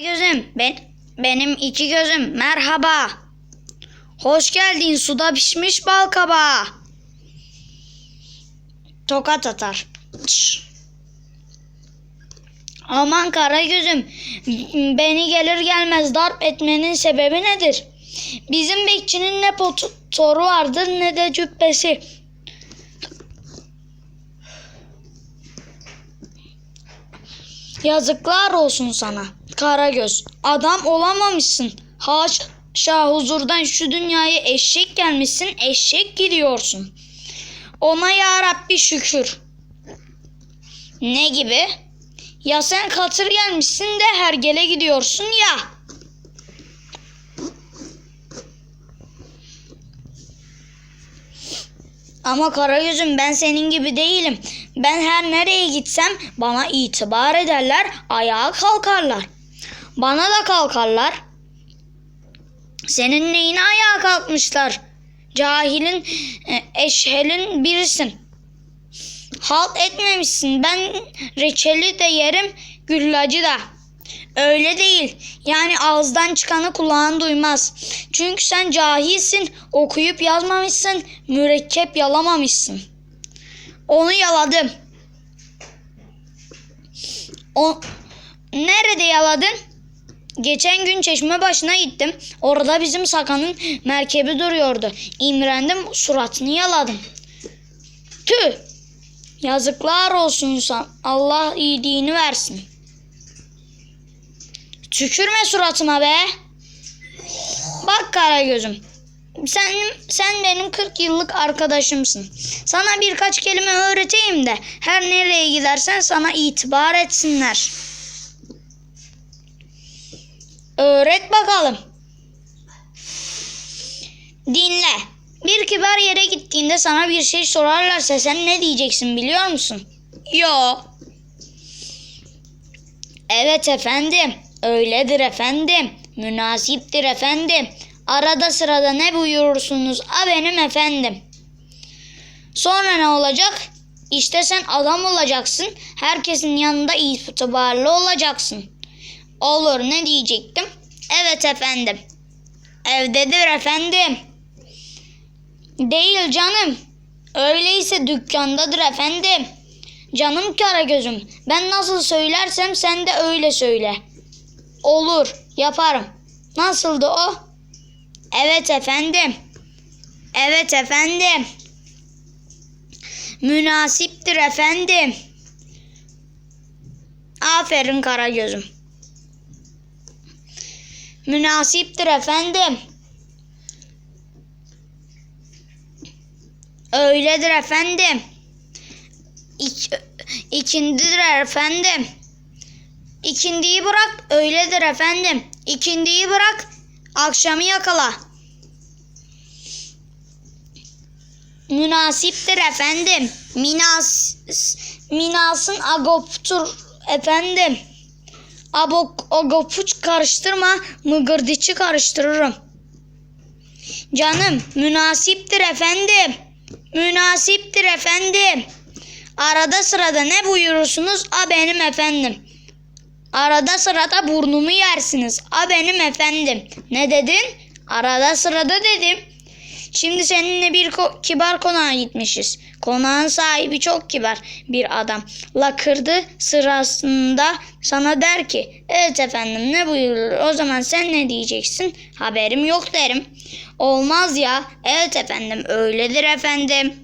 Gözüm, ben benim iki gözüm. Merhaba. Hoş geldin suda pişmiş bal kabağı. Tokat atar. Aman kara gözüm, beni gelir gelmez darp etmenin sebebi nedir? Bizim bekçinin ne potoru vardır ne de cübbesi. Yazıklar olsun sana Karagöz. Adam olamamışsın. Haşa huzurdan şu dünyaya eşek gelmişsin, eşek gidiyorsun. Ona ya Rabbi şükür. Ne gibi? Ya sen katır gelmişsin de hergele gidiyorsun ya. Ama Karagöz'üm ben senin gibi değilim. Ben her nereye gitsem bana itibar ederler, ayağa kalkarlar. Bana da kalkarlar. Senin neyine ayağa kalkmışlar? Cahilin, e, eşhelin birisin. Halt etmemişsin. Ben reçeli de yerim, güllacı da. Öyle değil. Yani ağızdan çıkanı kulağın duymaz. Çünkü sen cahilsin, okuyup yazmamışsın, mürekkep yalamamışsın. Onu yaladım. O nerede yaladın? Geçen gün çeşme başına gittim. Orada bizim Sakan'ın merkebi duruyordu. İmrendim, suratını yaladım. Tüh! Yazıklar olsun sana. Allah iyiliğini versin. Tükürme suratıma be. Bak Karagöz'üm. Sen, sen benim 40 yıllık arkadaşımsın. Sana birkaç kelime öğreteyim de her nereye gidersen sana itibar etsinler. Öğret bakalım. Dinle. Bir kibar yere gittiğinde sana bir şey sorarlarsa sen ne diyeceksin biliyor musun? Yo. Evet efendim. Öyledir efendim. Münasiptir efendim. Arada sırada ne buyurursunuz? A benim efendim. Sonra ne olacak? İşte sen adam olacaksın. Herkesin yanında itibarlı olacaksın. Olur ne diyecektim? Evet efendim. Evdedir efendim. Değil canım. Öyleyse dükkandadır efendim. Canım Karagöz'üm. Ben nasıl söylersem sen de öyle söyle. Olur, yaparım. Nasıldı o? Evet efendim. Evet efendim. Münasiptir efendim. Aferin Karagöz'üm. Münasiptir efendim. Öyledir efendim. İk, ikindidir efendim. İkindiyi bırak öyledir efendim. İkindiyi bırak akşamı yakala. Münasiptir efendim. Minas minasın agoptur efendim. Abok agopuç karıştırma mıgırdıçı karıştırırım. Canım münasiptir efendim. Münasiptir efendim. Arada sırada ne buyurursunuz? A benim efendim. Arada sırada burnumu yersiniz. A benim efendim. Ne dedin? Arada sırada dedim. Şimdi seninle bir ko- kibar konağa gitmişiz. Konağın sahibi çok kibar bir adam. Lakırdı sırasında sana der ki evet efendim ne buyurur o zaman sen ne diyeceksin? Haberim yok derim. Olmaz ya evet efendim öyledir efendim.